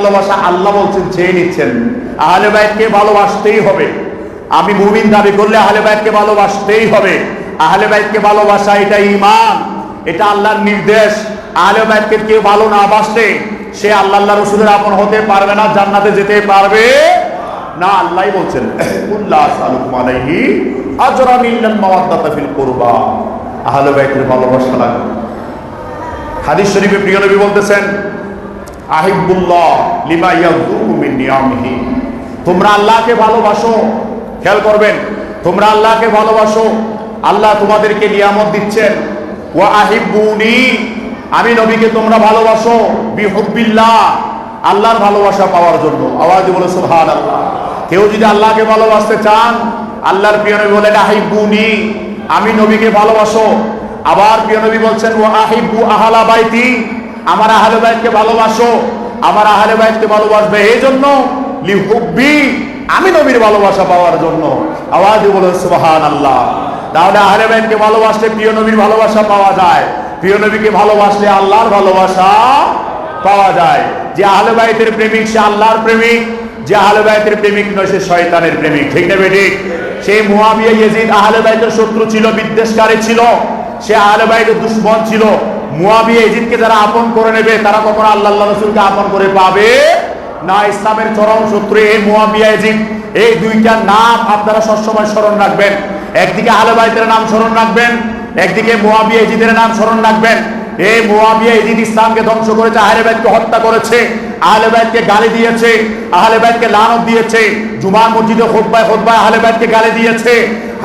ভালোবাসা আল্লাহ বলছেন, চেয়ে নিচ্ছেন। আহলে বাইতকে ভালোবাসতেই হবে। আমি মুমিন দাবি করলে আহলে বাইতকে ভালোবাসতেই হবে। আহলে বাইতকে ভালোবাসা এটা ঈমান, এটা আল্লাহর নির্দেশ। আহলে বাইতকে কেউ ভালো না বাসলে সে আল্লাহ আল্লাহ রসুলের আপন হতে পারবে না, জান্নাতে যেতে পারবে না। আল্লাহ বলছেন আহলে বাইতের ভালোবাসা লাগে হাদিস শরীফে প্রিয় নবী বলতেছেন আহিবুল্লাহ লিমা ইয়াযুকু মিন তোমরা আল্লাহকে ভালোবাসো, খেয়াল করবেন, তোমরা আল্লাহকে ভালোবাসো, আল্লাহ তোমাদেরকে নিয়ামত দিচ্ছেন। ওয়া আহিবুনি, আমি নবীকে তোমরা ভালোবাসো, বিহুব্বিল্লাহ, আল্লাহর ভালোবাসা পাওয়ার জন্য। আওয়াজ বলে, সুবহানাল্লাহ। কেউ যদি আল্লাহকে ভালোবাসতে চান, আল্লাহর প্রিয় নবী বলেন, আহিবুনি, আমি নবীকে ভালোবাসো। আবার প্রিয় নবী বলছেন, ওয়া আহিবু আহলা বাইতি। আমার আহলে বাইতকে ভালোবাসো, আমার আহলে বাইতকে ভালোবাসবে এই জন্য লিহুব্বি, আমি নবীর ভালোবাসা পাওয়ার জন্য আওয়াজ বলো সুবহান আল্লাহ তাহলে আহলে বাইতকে ভালোবাসলে প্রিয় নবীর ভালোবাসা পাওয়া যায়। প্রিয় নবীকে ভালোবাসলে আল্লাহর ভালোবাসা পাওয়া যায়। যে আহলে বাইতের প্রেমিক সে আল্লাহর প্রেমিক, যে আহলে বাইতের প্রেমিক নয় সে শয়তানের প্রেমিক। ঠিক না বেঠিক? সেই মুয়াবিয়া ইয়েজিদ আহলে বাইতের শত্রু ছিল, বিদ্বেষকারী ছিল। সে আহলে বাইতের দুশ্মন ছিল। মুয়াবিয়া ইয়েজিদকে যারা আপন করে নেবে, তারা কখনো আল্লাহ রসুলকে আপন করে পাবে না। ইসলামের চরম শত্রু এই মুয়াবিয়া ইয়েজিদ এই দুইটা নাম আপনারা সবসময় স্মরণ রাখবেন। একদিকে আহলে বাইতের নাম স্মরণ রাখবেন, একদিকে মুয়াবিয়া এজিদের নাম স্মরণ রাখবেন। এই মুয়াবিয়া ইজিদ ইসলামকে ধ্বংস করেছে, আহলে বাইতকে হত্যা করেছে, আহলে বাইতকে গালি দিয়েছে, আহলে বাইতকে লানত দিয়েছে, জুমার মসজিদে খুতবায় খুতবায় আহলে বাইতকে গালি দিয়েছে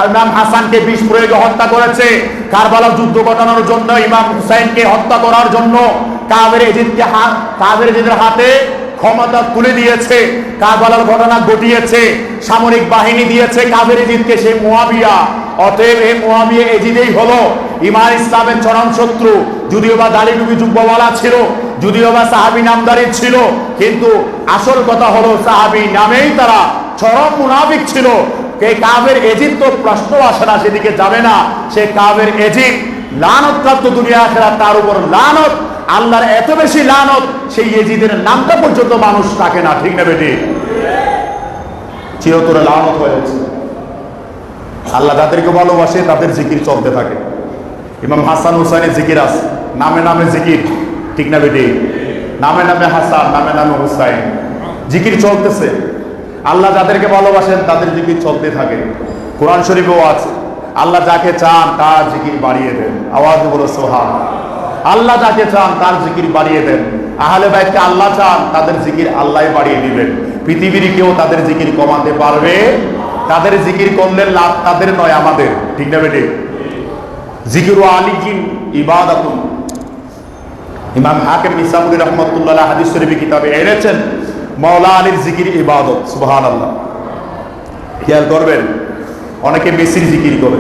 ইমাম হাসানকে বিষ প্রয়োগে হত্যা করেছে, কারবালার যুদ্ধ ঘটানোর জন্য, ইমাম হুসাইনকে হত্যা করার জন্য কাবের এজিদকে হাত কাবের এজিদের হাতে ক্ষমতা তুলে দিয়েছে, কারবালার ঘটনা ঘটিয়েছে, সামরিক বাহিনী দিয়েছে কাবের এজিদকে সেই মুয়াবিয়া অতএব এই মুয়াবিয়া এজিদেই হলো ইমান ইসলামের চরম শত্রু, যদিও বা দাড়ি ডুবি যুব্বওয়ালা ছিল, যদিও বা সাহাবি নামদারি ছিল, কিন্তু আসল কথা হলো সাহাবি নামেই তারা চরম মুনাফিক ছিল। এই কাবের তো প্রশ্ন আসে না সেদিকে যাবে না, সে কাবের লানত প্রাপ্ত দুনিয়া তার উপর লানত, আল্লাহর এত বেশি লানত, সেই এজিদের নামটা পর্যন্ত মানুষ রাখে না, ঠিক না বেটি? চিরতরে লানত হয়েছে আল্লাহ যাদেরকে ভালোবাসে তাদের জিকির চলতে থাকে। ইমাম হাসান হুসাইনের জিকির আছে। নামে নামে জিকির, ঠিক না বেটি? নামে নামে হাসান, নামে নামে হুসাইন। জিকির চলতেছে। আল্লাহ যাদেরকে ভালোবাসেন, তাদের জিকির চলতে থাকে। কোরআন শরীফেও আছে। আল্লাহ যাকে চান, তার জিকির বাড়িয়ে দেন। আওয়াজ বলো, সোহান। আল্লাহ যাকে চান, তার জিকির বাড়িয়ে দেন। আহলে বাইতকে আল্লাহ চান, তাদের জিকির আল্লাহ বাড়িয়ে দিবেন। পৃথিবীর কেউ তাদের জিকির কমাতে পারবে? তাদের জিকির করলে লাভ তাদের নয়, আমাদের। ঠিক না বেটে? জিকির আলিকিন ইবাদাতুন। ইমাম হাকিম নিসামুদ্দিন রহমতুল্লাহ হাদিস শরীফি কিতাবে এনেছেন মাওলা আলীর জিকির ইবাদত, সুবহানাল্লাহ। খেয়াল করবেন, অনেকে মেসির জিকির করে,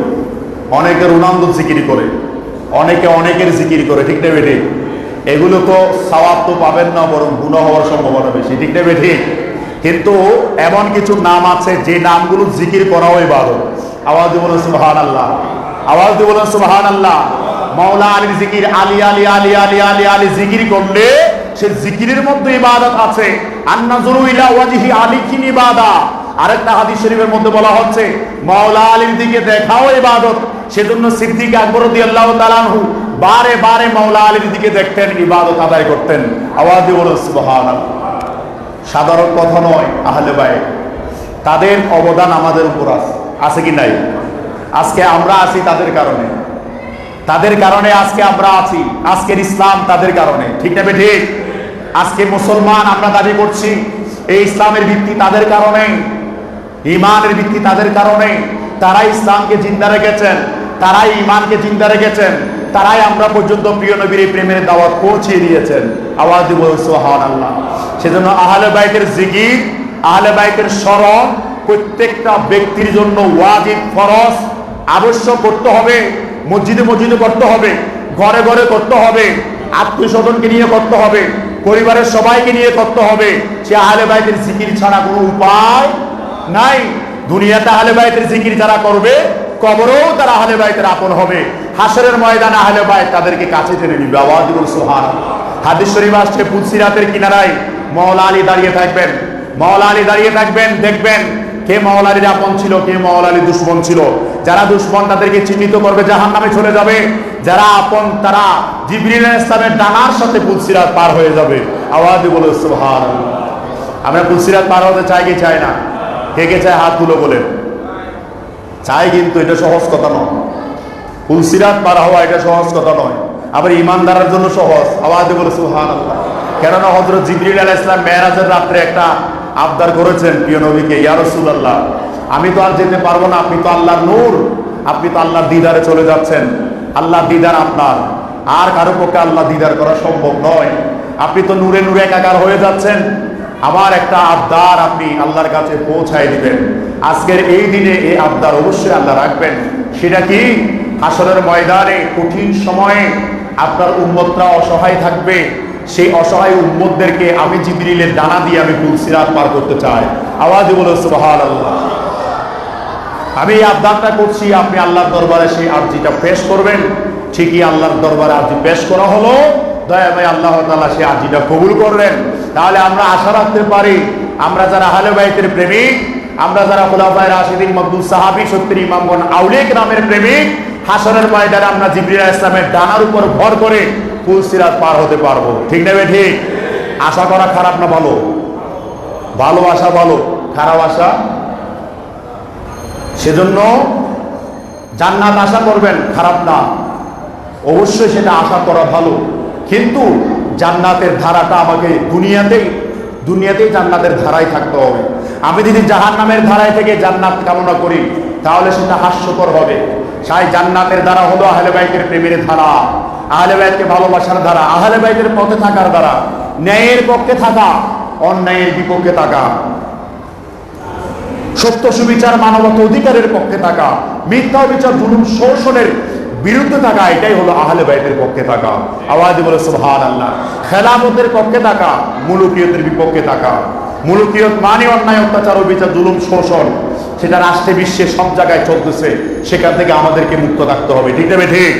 অনেকে রোনালদোর জিকির করে, অনেকে অনেকের জিকির করে, ঠিক না বেঠে? এগুলো তো সওয়াব তো পাবেন না, বরং গুণ হওয়ার সম্ভাবনা বেশি, ঠিক না বেঠে? কিন্তু এমন কিছু নাম আছে, যে নামগুলো জিকির করাও ইবাদত। আওয়াজ দিয়ে বলুন আল্লাহ আওয়াজ দিয়ে বলুন সুবহান আল্লাহ মাওলা আলীর জিকির, আলী আলী আলী আলী আলী আলী জিকির করলে সে জিকিরের মধ্যে ইবাদত আছে। আন্নাজুরু ইলা ওয়াজহি আলী কিন ইবাদা। আরেকটা হাদিস শরীফের মধ্যে বলা হচ্ছে, মাওলা আলীর দিকে দেখাও ইবাদত। সেজন্য সিদ্দিক আকবর রাদিয়াল্লাহু তাআলা আনহু বারে বারে মাওলা আলীর দিকে দেখতেন, ইবাদত আদায় করতেন। আওয়াজ দিয়ে বলুন, সুবহানাল্লাহ। সাধারণ কথা নয়, আহলে ভাই তাদের অবদান আমাদের উপর আছে আছে কি নাই? আজকে আমরা আছি তাদের কারণে। তাদের কারণে আজকে আমরা আছি। আজকের ইসলাম তাদের কারণে। ঠিক না ঠিক আজকে মুসলমান আমরা দাবি করছি, এই ইসলামের ভিত্তি তাদের কারণে ইমানের ভিত্তি তাদের কারণে। তারাই ইসলামকে জিন্দা রেখেছেন, তারাই ইমানকে জিন্দা রেখেছেন, তারাই আমরা পর্যন্ত প্রিয় নবীর এই প্রেমের দাওয়াত পৌঁছে দিয়েছেন। আওয়াজ সোহান আল্লাহ সেজন্য আহলে বাইকের জিকির, আহলে বাইতের স্মরণ প্রত্যেকটা ব্যক্তির জন্য ওয়াজিব ফরজ। আবশ্যক করতে হবে, মসজিদে মসজিদে করতে হবে, ঘরে ঘরে করতে হবে আত্মীয় স্বজনকে নিয়ে করতে হবে, পরিবারের সবাইকে নিয়ে করতে হবে। সে আহলে বাইতের জিকির ছাড়া কোনো উপায় নাই। দুনিয়াতে আহলে বাইতের জিকির যারা করবে, কবরেও তারা আহলে বাইতের আপন হবে। হাসরের ময়দানে আহলে বাইত তাদেরকে কাছে টেনে নিবে। আওয়াজ বল সুবহান হাদিস শরীফ আসছে পুলসিরাতের কিনারায়। মৌলা আলী দাঁড়িয়ে থাকবেন। মৌলা আলী দাঁড়িয়ে থাকবেন, দেখবেন। কে মৌলা আলীর আপন ছিল, কে আলী দুশ্মন ছিল? যারা দুশ্মন তাদেরকে চিহ্নিত করবে জাহান নামে চলে যাবে। যারা আপন, তারা জিবরিল ইসলামের ডানার সাথে পুলসিরাত পার হয়ে যাবে। আওয়াজ বলে সুবহান আমরা পুলসিরাত পার হতে চাই কি চাই না? কে কে চায় হাত তুলো বলেন। চাই কিন্তু, এটা সহজ কথা নয়। পুলসিরাত পার হওয়া এটা সহজ কথা নয়। আবার ইমানদারের জন্য সহজ। আওয়াজ বলে সুহান কেননা হজরত জিবরিল আলাহ ইসলাম মেয়েরাজের রাত্রে একটা আবদার করেছেন প্রিয় নবীকে, ইয়া রাসূলুল্লাহ, আমি তো আর যেতে পারব না, আপনি তো আল্লাহর নূর, আপনি তো আল্লাহর দিদারে চলে যাচ্ছেন। আল্লাহ দিদার আপনার, আর কারও পক্ষে আল্লাহ দিদার করা সম্ভব নয়। আপনি তো নূরে নূরে একাকার হয়ে যাচ্ছেন। আমার একটা আবদার আপনি আল্লাহর কাছে পৌঁছায় দিবেন। আজকের এই দিনে এই আবদার অবশ্যই আল্লাহ রাখবেন। সেটা কি? আসরের ময়দানে কঠিন সময়ে আপনার উম্মতরা অসহায় থাকবে। সেই অসহায় উম্মতদেরকে আমি জিবরিলের ডানা দিয়ে আমি তুলসিরাত পার করতে চাই। আওয়াজ বলো সুবহান আল্লাহ আমি এই আবদারটা করছি, আপনি আল্লাহর দরবারে সেই আর্জিটা পেশ করবেন। ঠিকই আল্লাহর দরবারে আর্জি পেশ করা হলো। দয়া দয়াময় আল্লাহ তাআলা সেই আর্জিটা কবুল করলেন তাহলে আমরা আশা রাখতে পারি, আমরা যারা আহলে বাইতের প্রেমিক, আমরা যারা খোলাফায় রাশিদিন, মকবুল সাহাবি সত্যির ইমামগণ আউলিক নামের প্রেমিক হাসনের ময়দানে আমরা জিবরিয়া ইসলামের ডানার উপর ভর করে ফুল সিরাত পার হতে পারব। ঠিক নেবে ঠিক? আশা করা খারাপ না ভালো? ভালোবাসা ভালো, খারাপ আশা? সেজন্য জান্নাত আশা করবেন, খারাপ না। অবশ্যই সেটা আশা করা ভালো। কিন্তু জান্নাতের ধারাটা আমাকে দুনিয়াতেই দুনিয়াতেই জান্নাতের ধারায় থাকতে হবে। আমি যদি জাহান নামের ধারায় থেকে জান্নাত কামনা করি, তাহলে সেটা হাস্যকর হবে। সাই জান্নাতের ধারা হলো আহলে বাইকের প্রেমের ধারা। আহলে বাইককে ভালোবাসার ধারা আহলে বাইকের পথে থাকার দ্বারা, ন্যায়ের পক্ষে থাকা, অন্যায়ের বিপক্ষে থাকা। সত্য সুবিচার, মানবতা অধিকারের পক্ষে থাকা, মিথ্যা বিচার জুলুম, শোষণের বিরুদ্ধে থাকা, এটাই হলো আহলে বাইতের পক্ষে থাকা। আওয়াজ বলে সুবহান আল্লাহ খেলাফতের পক্ষে থাকা, মুলুকিয়তের বিপক্ষে থাকা। মুলুকিয়ত মানে অন্যায়, অত্যাচার, অবিচার, জুলুম, শোষণ। সেটা রাষ্ট্রে, বিশ্বে সব জায়গায় চলতেছে, সেখান থেকে আমাদেরকে মুক্ত থাকতে হবে। ঠিক তবে ঠিক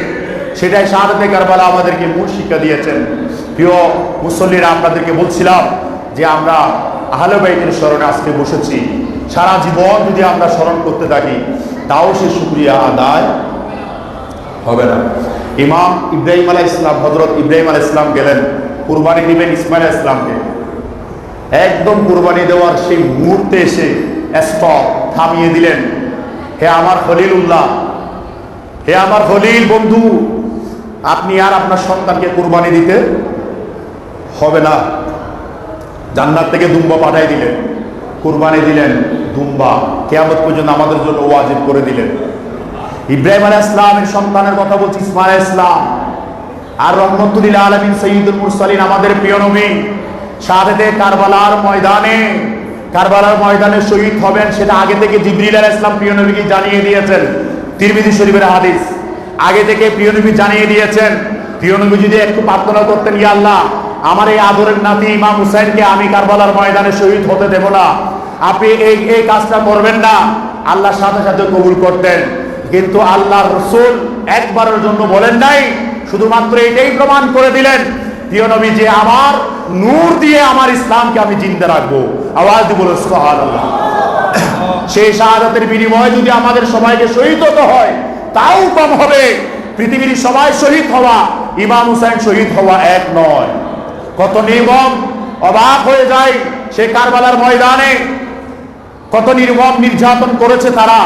সেটাই শাহাদাতে কারবালা আমাদেরকে মূল শিক্ষা দিয়েছেন। প্রিয় মুসল্লিরা, আপনাদেরকে বলছিলাম যে আমরা আহলে বাইতের স্মরণে আজকে বসেছি। সারা জীবন যদি আমরা স্মরণ করতে থাকি, তাও সে শুক্রিয়া আদায় হবে না। ইমাম ইব্রাহিম আলাহ ইসলাম হজরত ইব্রাহিম আলাহ ইসলাম গেলেন, কুরবানি দিবেন ইসমাইল ইসলামকে একদম কুরবানি দেওয়ার সেই মুহূর্তে এসে স্টপ থামিয়ে দিলেন। হে আমার খলিল উল্লাহ হে আমার খলিল বন্ধু, আপনি আর আপনার সন্তানকে কুরবানি দিতে হবে না। জান্নাত থেকে দুম্বা পাঠাই দিলেন, কুরবানি দিলেন, দুম্বা। কেয়ামত পর্যন্ত আমাদের জন্য ওয়াজিব করে দিলেন। ইব্রাহিম আলাহ ইসলামের সন্তানের কথা বলছি আলাইহিস ইসলাম আর রহমতুল্লাহ আলমিন সঈদুল মুরসালিন, আমাদের প্রিয় নবী শাহাদে কারবালার ময়দানে কারবালার ময়দানে শহীদ হবেন, সেটা আগে থেকে জিবরিল আলাইহিস ইসলাম প্রিয় নবীকে জানিয়ে দিয়েছেন। তিরমিজি শরীফের হাদিস। আগে থেকে প্রিয় নবী জানিয়ে দিয়েছেন, প্রিয় নবী যদি একটু প্রার্থনা করতেন, ইয়া আল্লাহ, আমার এই আদরের নাতি ইমাম হুসাইনকে আমি কারবালার ময়দানে শহীদ হতে দেব না। আপনি এই এই কাজটা করবেন না। আল্লাহর সাথে সাথে কবুল করতেন। কিন্তু আল্লাহর রসুল একবারের জন্য বলেন নাই, শুধুমাত্র এটাই প্রমাণ করে দিলেন, প্রিয় নবী, যে আমার নূর দিয়ে আমার ইসলামকে আমি জিন্দা রাখব। আওয়াজ দিব সুবহানাল্লাহ। সেই শাহাদাতের বিনিময়ে যদি আমাদের সবাইকে শহীদ হতে হয়, তাও কম হবে। পৃথিবীর সবাই শহীদ হওয়া, ইমাম হুসাইন শহীদ হওয়া এক নয়। কত নির্মম অবাক হয়ে যায় সে কারবালার ময়দানে। কত নির্মম নির্যাতন করেছে তারা।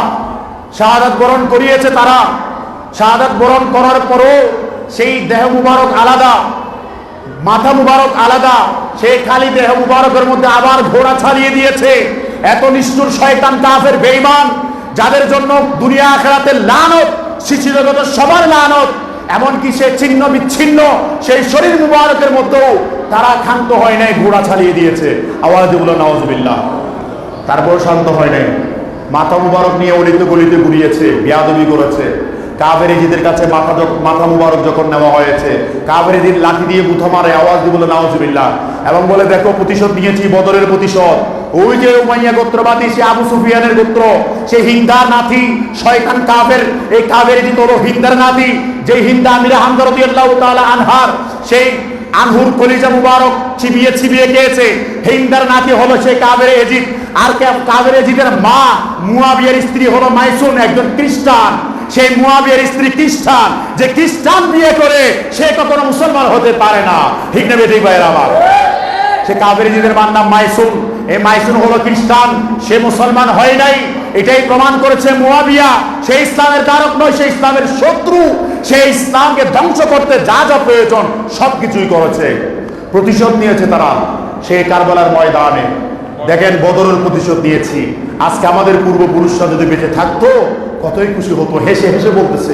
শাহাদাত বরণ করিয়েছে তারা। শাহাদাত বরণ করার পরও সেই দেহ মুবারক আলাদা। মাথা মুবারক আলাদা। সেই খালি দেহ মুবারকের মধ্যে আবার ঘোড়া ছাড়িয়ে দিয়েছে। এত নিষ্ঠুর শয়তান কাফের বেঈমান, যাদের জন্য দুনিয়া আখেরাতে লানত শিশু জগতের সবার লানত, এমনকি সে ছিন্ন বিচ্ছিন্ন, সেই শরীর মুবারকের মধ্যেও তারা ক্ষান্ত হয় নাই, ঘোড়া ছাড়িয়ে দিয়েছে। আওয়াজ বলো নওয়াজবিল্লাহ তারপর শান্ত হয় নাই। মাথা মুবারক নিয়ে অলিতে গলিতে ঘুরিয়েছে, বিয়াদবি করেছে। কাবেরিজিদের কাছে মাথা মাথা মুবারক যখন নেওয়া হয়েছে কাবেরিজির লাঠি দিয়ে বুথা মারে, আওয়াজ দিয়ে বলে নাওজবিল্লাহ এবং বলে, দেখো, প্রতিশোধ নিয়েছি, বদরের প্রতিশোধ। ওই যে উমাইয়া গোত্রবাদী, সে আবু সুফিয়ানের গোত্র, সে হিন্দার নাথি শয়তান কাফের, এই কাবেরিজি তোর হিন্দার নাথি যে হিন্দা আমিরা হামদারতি আল্লাহ তাআলা আনহার, সেই আনহুর কলিজা মুবারক চিবিয়ে চিবিয়ে খেয়েছে। হিন্দার নাতি হলো সে কাবের এজিদ। আর কাবের এজিদের মা মুয়াবিয়ার স্ত্রী হলো মাইসুন, একজন খ্রিস্টান। সেই মুয়াবিয়ার স্ত্রী খ্রিস্টান, যে খ্রিস্টান বিয়ে করে, সে কখনো মুসলমান হতে পারে না। ঠিক নেবে ঠিক ভাইয়ের আমার? সে কাবেরিজিদের নাম মাইসুন। এই মাইসুন হলো খ্রিস্টান, সে মুসলমান হয় নাই। এটাই প্রমাণ করেছে মুয়াবিয়া। সে ইসলামের কারক নয়, সে ইসলামের শত্রু। সে ইসলামকে ধ্বংস করতে যা যা প্রয়োজন, সব কিছুই করেছে। প্রতিশোধ নিয়েছে তারা সে কারবালার ময়দানে। দেখেন বদরের প্রতিশোধ নিয়েছি। আজকে আমাদের পূর্বপুরুষরা যদি বেঁচে থাকতো কতই খুশি হতো, হেসে হেসে বলতেছে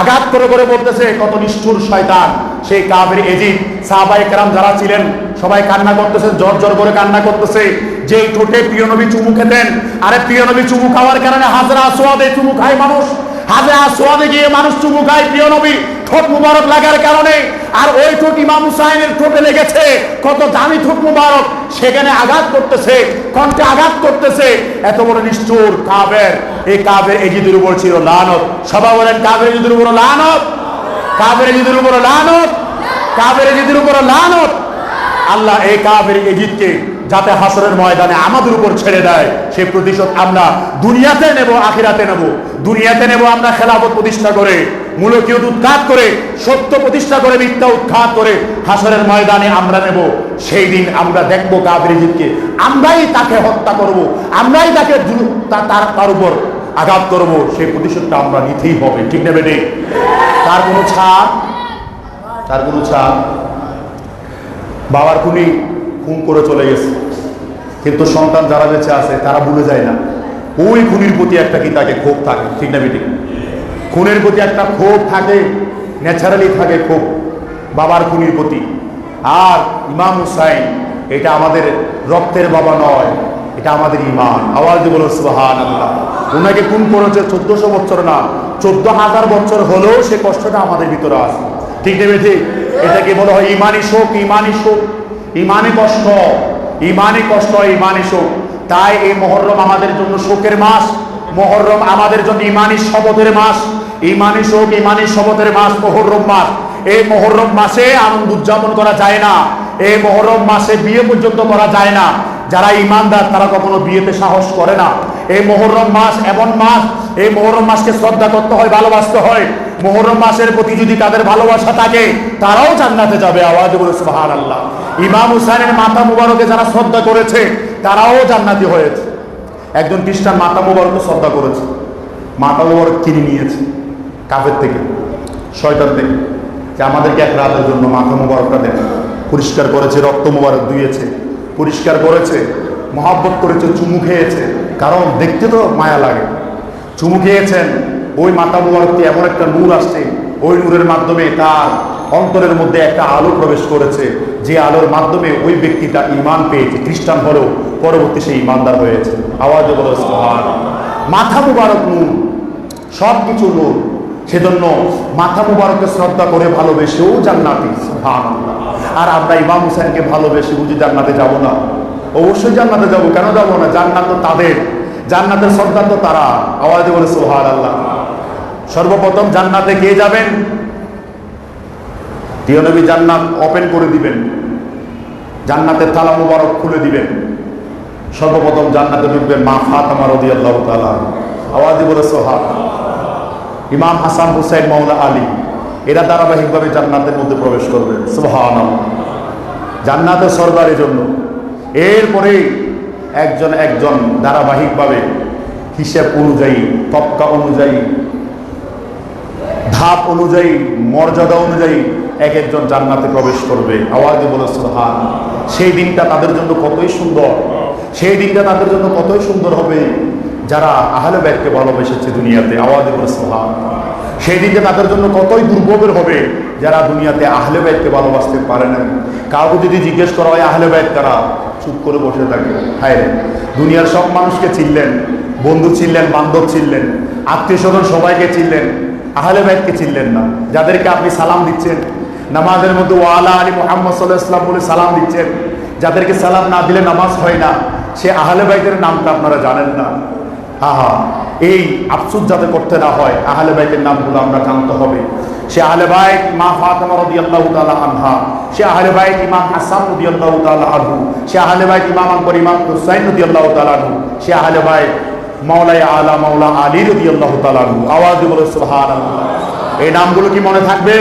আঘাত করে করে বলতেছে, কত নিষ্ঠুর শয়তান। সেই কাবের এজিদ সাহাবাই কেরাম যারা ছিলেন, সবাই কান্না করতেছে, জ্বর জ্বর করে কান্না করতেছে। যে ঠোঁটে প্রিয়নবী চুমু খেতেন, আরে প্রিয়নবী চুমু খাওয়ার কারণে হাজরা আসোয়াদে চুমু খায় মানুষ। হাজরা আসোয়াদে গিয়ে মানুষ চুমু খায় প্রিয় নবী, ঠোঁট মুবারক লাগার কারণে, আর ওই ঠোঁট ইমাম হুসাইনের ঠোঁটে লেগেছে। কত দামি ঠোঁট মুবারক, সেখানে আঘাত করতেছে, কণ্ঠে আঘাত করতেছে। এত বড় নিষ্ঠুর কাবের এই কাবের এজিদের উপর ছিল লানত। সবাই বলেন কাবের এজিদের উপর লানত? কাবের এজিদের উপর লানত? কাবের এজিদের উপর লানত? আল্লাহ এই কাবের এজিদকে যাতে হাসরের ময়দানে আমাদের উপর ছেড়ে দেয় সেই প্রতিশোধ আমরা দুনিয়াতে নেব, আখিরাতে নেব। দুনিয়াতে নেব আমরা খেলাফত প্রতিষ্ঠা করে, মূলকীয় উৎখাত করে, সত্য প্রতিষ্ঠা করে, মিথ্যা উৎখাত করে হাসরের ময়দানে আমরা নেব। সেই দিন আমরা দেখব কাবের এজিদকে আমরাই তাকে হত্যা করব, আমরাই তাকে তার তার উপর আঘাত করব। সেই প্রতিশোধটা আমরা নিতেই হবে। ঠিক নেবে নেই তার কোনো ছাড় তার কোনো ছাড় বাবার খুনি খুন করে চলে গেছে। কিন্তু সন্তান যারা বেঁচে আছে, তারা ভুলে যায় না। ওই খুনির প্রতি একটা কি তাকে ক্ষোভ থাকে? ঠিক না বেটি? খুনের প্রতি একটা ক্ষোভ থাকে, ন্যাচারালি থাকে ক্ষোভ। বাবার খুনির প্রতি। আর ইমাম হুসাইন, এটা আমাদের রক্তের বাবা নয়, এটা আমাদের ইমান। আওয়াজ বলো সুহান আল্লাহ ওনাকে খুন করেছে চোদ্দশো বছর না, চোদ্দ হাজার বছর হলেও সে কষ্টটা আমাদের ভিতরে আছে। ঠিক নেবে ঠিক এটাকে বলা হয় ইমানি শোক ইমানি শোক। ইমানি কষ্ট ইমানি কষ্ট, ইমানি শোক। তাই এই মহরম আমাদের জন্য শোকের মাস, মহরম আমাদের জন্য ইমানি শপথের মাস, ইমানি শোক, ইমানি শপথের মাস, মহরম মাস। এই মহরম মাসে আনন্দ উদযাপন করা যায় না, এই মহরম মাসে বিয়ে পর্যন্ত করা যায় না। যারা ইমানদার, তারা কখনো বিয়েতে সাহস করে না। এই মোহরম মাস এমন মাস, এই মহরম মাসকে শ্রদ্ধা করতে হয়, ভালোবাসতে হয়। মোহরম মাসের প্রতি যদি তাদের ভালোবাসা থাকে, তারাও জান্নাতে যাবে। আওয়াজ বলে সুবহান আল্লাহ ইমাম হুসাইনের মাথা মুবারকে যারা শ্রদ্ধা করেছে, তারাও জান্নাতি হয়েছে। একজন খ্রিস্টান মাতা মুবারককে শ্রদ্ধা করেছে। মাতা মুবারক কিনে নিয়েছে, কাফের থেকে, শয়তান থেকে। যে আমাদেরকে এক রাতের জন্য মাথা মুবারকটা দেন। পরিষ্কার করেছে, রক্ত মুবারক ধুয়েছে পরিষ্কার করেছে, মহাব্বত করেছে, চুমু খেয়েছে। কারণ দেখতে তো মায়া লাগে। চুমু খেয়েছেন ওই মাতা মুবারককে এমন একটা নূর আসছে, ওই নূরের মাধ্যমে তার অন্তরের মধ্যে একটা আলো প্রবেশ করেছে, যে আলোর মাধ্যমে ওই ব্যক্তিটা ইমান পেয়েছে, খ্রিস্টান হলেও পরবর্তী সে ইমানদার হয়েছে। আওয়াজে বলো। মাথা মুবারক নূর সব কিছু নূর। সেজন্য মাথা মুবারককে শ্রদ্ধা করে ভালোবেসেও জান্নাতি। আর আমরা ইমাম হুসাইনকে ভালোবেসে বুঝি জান্নাতে যাব না। অবশ্যই জান্নাতে যাব, কেন যাব না? জান্নাত তো তাদের, জান্নাতের সর্দার তো তারা। আওয়াজে বলে সোহার আল্লাহ সর্বপ্রথম জান্নাতে কে যাবেন? প্রিয় নবী, জান্নাত ওপেন করে দিবেন। জান্নাতের তালা মুবারক খুলে দিবেন। সর্বপ্রথম জান্নাতে ঢুকবেন মা ফাতামা রাদিয়াল্লাহু তাআলা আওয়াজে বলে সোহার ইমাম হাসান হুসাইন, মাওলা আলী, এরা ধারাবাহিকভাবে জান্নাতের মধ্যে প্রবেশ করবেন সুবহানাল্লাহ। জান্নাতের সরকারের জন্য। এরপরে একজন একজন ধারাবাহিকভাবে হিসেব অনুযায়ী তপকা অনুযায়ী ধাপ অনুযায়ী, মর্যাদা অনুযায়ী এক একজন জান্নাতে প্রবেশ করবে। আওয়াজে বলে, সুবহান। সেই দিনটা তাদের জন্য কতই সুন্দর। সেই দিনটা তাদের জন্য কতই সুন্দর হবে। যারা আহলে ব্যাগকে ভালোবেসেছে দুনিয়াতে, আওয়াজে বলে, সুবহান। সেই দিনটা তাদের জন্য কতই দুর্ভোগের হবে, যারা দুনিয়াতে আহলে ব্যাগকে ভালোবাসতে পারে না। কাউকে যদি জিজ্ঞেস করা হয়, আহলে ব্যাগ তারা চুপ করে বসে থাকে। হায় দুনিয়ার সব মানুষকে চিনলেন। বন্ধু চিনলেন, বান্ধব চিনলেন। আত্মীয় স্বজন সবাইকে চিনলেন। আহলে বাইতকে চিনলেন না। যাদেরকে আপনি সালাম দিচ্ছেন, নামাজের মধ্যে ওয়ালা আলী মোহাম্মদ সাল্লাহ ইসলাম বলে সালাম দিচ্ছেন, যাদেরকে সালাম না দিলে নামাজ হয় না, সে আহলে বাইতের নামটা আপনারা জানেন না। হা হা এই আফসুস যাতে করতে না হয়, আহলে বাইতের নামগুলো আমরা জানতে হবে। সে আহলে বাইত মা ফাতেমা রাদিয়াল্লাহু তাআলা আনহা, সে আহলে বাইত ইমাম হাসান রাদিয়াল্লাহু তাআলা আনহু, সে আহলে বাইত ইমাম আকবর, ইমাম হুসাইন রাদিয়াল্লাহু তাআলা আনহু, সে আহলে বাইত মাওলাই আলা মাওলা আলী রাদিয়াল্লাহু তাআলা আনহু। আওয়াজ বলে, সুবহানাল্লাহ। এই নামগুলো কি মনে থাকবে?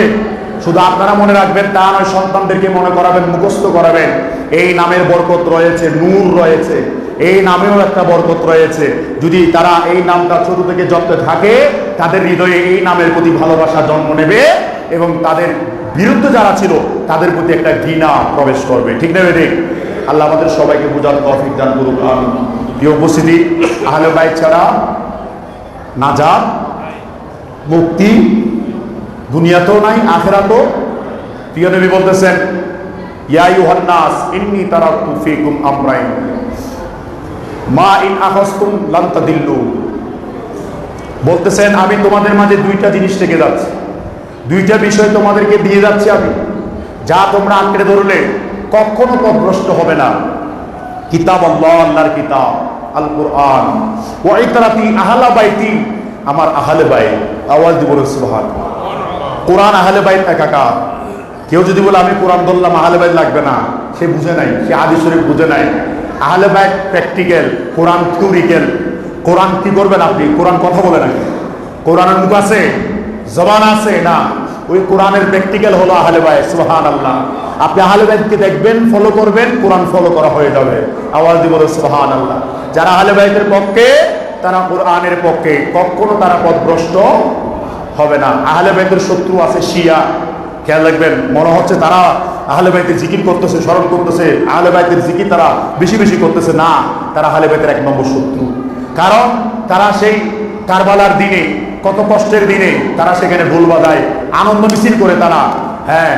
শুধু আপনারা মনে রাখবেন, তা নয়, সন্তানদেরকে মনে করাবেন, মুখস্থ করাবেন। এই নামের বরকত রয়েছে, নূর রয়েছে। এই নামেও একটা বরকত রয়েছে। যদি তারা এই নামটা ছোট থেকে জপতে থাকে, তাদের হৃদয়ে এই নামের প্রতি ভালোবাসা জন্ম নেবে এবং তাদের বিরুদ্ধে যারা ছিল, তাদের প্রতি একটা ঘৃণা প্রবেশ করবে। ঠিক নেবে ঠিক আল্লাহ আমাদের সবাইকে বোঝার তৌফিক দান করুক, আমিন। প্রিয় উপস্থিতি, আহলে বাইক ছাড়া নাজাত, মুক্তি দুনিয়াতেও নাই, আখেরাতেও। প্রিয় নবী বলতেছেন, ইয়া ইউহান্নাস ইন্নী তারাকতু ফীকুম আমরাইন। মা ইন আখাসতুম লান তাদিল্লু। বলতেছেন, আমি তোমাদের মাঝে দুইটা জিনিস থেকে যাচ্ছি। দুইটা বিষয় তোমাদেরকে দিয়ে যাচ্ছি আমি। যা তোমরা আঁকড়ে ধরলে কখনো পথভ্রষ্ট হবে না। কিতাব আল্লাহ, আল্লাহর কিতাব আল কোরআন ও ইতরাতি আহলা বাইতি, আমার আহলে বাই আওয়াজ দিব সুবহান কোরআন আহলে বাইত একাকার কেউ যদি বলে, আমি কোরআন ধরলাম, আহলে বাইত লাগবে না। সে বুঝে নাই, সে আদি শরীফ বুঝে নাই। আহলে বাইত প্র্যাকটিক্যাল, কোরআন থিওরিক্যাল। কোরআন কি করবেন আপনি? কোরআন কথা বলে নাকি? কোরআনের মুখ আছে? জবান আছে? না। ওই কোরআনের প্র্যাকটিক্যাল হলো আহলে বাইত সুবহান আল্লাহ আপনি আহলে বাইতকে দেখবেন ফলো করবেন, কোরআন ফলো করা হয়ে যাবে। আওয়াজ দিব সুবহান আল্লাহ যারা আহলে বাইতের পক্ষে, তারা কোরআনের পক্ষে, কখনো তারা পথভ্রষ্ট হবে না। আহলে বাইতের শত্রু আছে শিয়া। খেয়াল রাখবেন, মনে হচ্ছে তারা আহলে বাইতের জিকির করতেছে, স্মরণ করতেছে। আহলে বাইতের জিকির তারা বেশি বেশি করতেছে। না, তারা আহলে বাইতের এক নম্বর শত্রু। কারণ তারা সেই কারবালার দিনে কত কষ্টের দিনে তারা সেখানে ঢোল বাজায়, আনন্দ মিছিল করে তারা। হ্যাঁ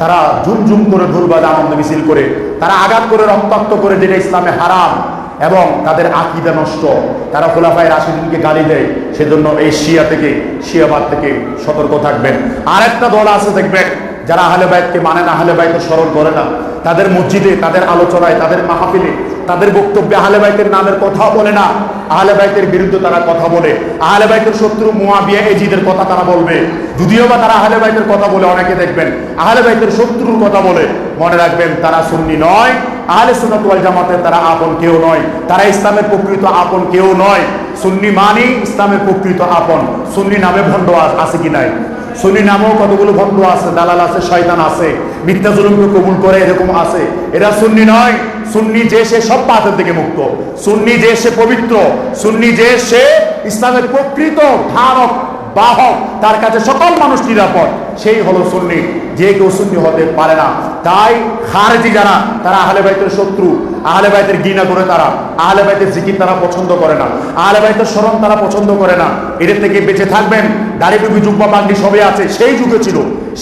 তারা ঝুম ঝুম করে ঢোল বাজায়, আনন্দ মিছিল করে। তারা আঘাত করে, রক্তাক্ত করে যেটা ইসলামে হারাম এবং তাদের আকিদা নষ্ট। তারা খোলাফায় রাশিদিনকে গালি দেয়, সেজন্য এই শিয়া থেকে, শিয়াবাদ থেকে সতর্ক থাকবেন। আর একটা দল আছে দেখবেন যারা আহলে বাইতকে মানে না, আহলে বাইতকে স্মরণ করে না, তাদের মসজিদে, তাদের আলোচনায়, তাদের মাহফিলে, তাদের বক্তব্যে আহলে বাইতের নামের কথা বলে না। আহলে বাইতের বিরুদ্ধে তারা কথা বলে। আহলে বাইতের শত্রু মুয়াবিয়া এজিদের কথা তারা বলবে। যদিও বা তারা আহলে বাইতের কথা বলে, অনেকে দেখবেন আহলে বাইতের শত্রুর কথা বলে। মনে রাখবেন, তারা সুন্নি নয়, আহলে সুন্নাত ওয়াল জামাতের তারা আপন কেউ নয়। তারা ইসলামের প্রকৃত আপন কেউ নয়। সুন্নি মানি ইসলামের প্রকৃত আপন। সুন্নি নামে ভণ্ড আছে কি নাই? সুন্নি নামেও কতগুলো ভণ্ড আছে, দালাল আছে, শয়তান আছে, মিথ্যা জুলুমকে কবুল করে এরকম আছে। এরা সুন্নি নয়, সুন্নি যে সে সব পাথর থেকে মুক্ত। সুন্নি যে সে পবিত্র, সুন্নি যে সে ইসলামের প্রকৃত ধারক, বাহক, তার কাছে সকল মানুষ নিরাপদ। সেই হলো সুন্নি, যে কেউ সুন্নি হতে পারে না। তাই খারেজি যারা, তারা আহলে বাইতের শত্রু, আহলে বাইতের ঘৃণা করে তারা, আহলে বাইতের জিকির তারা পছন্দ করে না, আহলে বাইতের স্মরণ তারা পছন্দ করে না। এদের থেকে বেঁচে থাকবেন দাড়ি টুপি, জুব্বা পাগড়ি সবই আছে, সেই যুগে ছিল।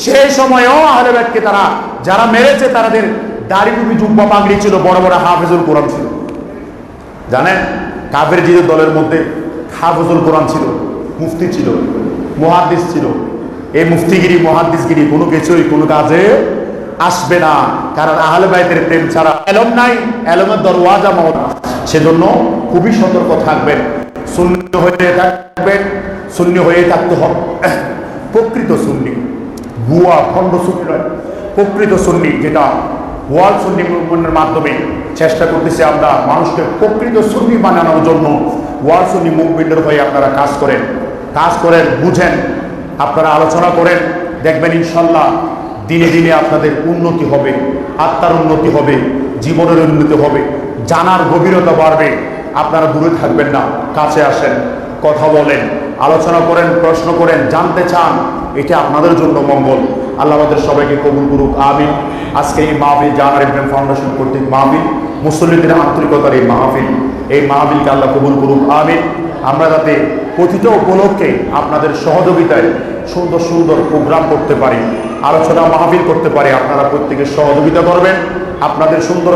সেই সময়েও বাইতকে তারা, যারা মেরেছে তাদের দাড়ি টুপি, জুব্বা পাগড়ি ছিল, বড় বড় হাফেজুল কোরআন ছিল। জানেন? কাফের জিদের দলের মধ্যে হাফজুল কোরআন ছিল, মুফতি ছিল, মুহাদ্দিস ছিল। এই মুফতিগিরি, মুহাদ্দিসগিরি কোনো কিছুই, কোনো কাজে আসবে না। কারণ আহলে বাইতের প্রেম ছাড়া এলম নাই, এলমের দরওয়াজা মত সেজন্য খুবই সতর্ক থাকবেন শূন্য হয়ে থাকবেন শূন্য হয়ে থাকতে হবে। প্রকৃত সুন্নি। ভুয়া খণ্ড সুন্নি নয়। প্রকৃত সুন্নি যেটা ওয়ার্ল্ড সুন্নি মুভমেন্টের মাধ্যমে চেষ্টা করতেছি আমরা মানুষকে প্রকৃত সুন্নি বানানোর জন্য ওয়ার্ল্ড সুন্নি মুভমেন্টের হয়ে আপনারা কাজ করেন। কাজ করেন, বুঝেন, আপনারা আলোচনা করেন, দেখবেন ইনশাল্লাহ দিনে দিনে আপনাদের উন্নতি হবে, আত্মার উন্নতি হবে, জীবনের উন্নতি হবে, জানার গভীরতা বাড়বে। আপনারা দূরে থাকবেন না, কাছে আসেন, কথা বলেন। আলোচনা করেন, প্রশ্ন করেন, জানতে চান, এটা আপনাদের জন্য মঙ্গল। আল্লাহ আমাদের সবাইকে কবুল করুক, আমিন। আজকে এই মাহফিল জানার ইব্রাহিম ফাউন্ডেশন কর্তৃক মাহফিল, মুসল্লিদের আন্তরিকতার এই মাহফিল, এই মাহফিলকে আল্লাহ কবুল করুক, আমিন। আমরা যাতে প্রতিটা উপলক্ষে আপনাদের সহযোগিতায় সুন্দর সুন্দর প্রোগ্রাম করতে পারি, আলোচনা মাহফিল করতে পারি, আপনারা প্রত্যেকে সহযোগিতা করবেন, আপনাদের সুন্দর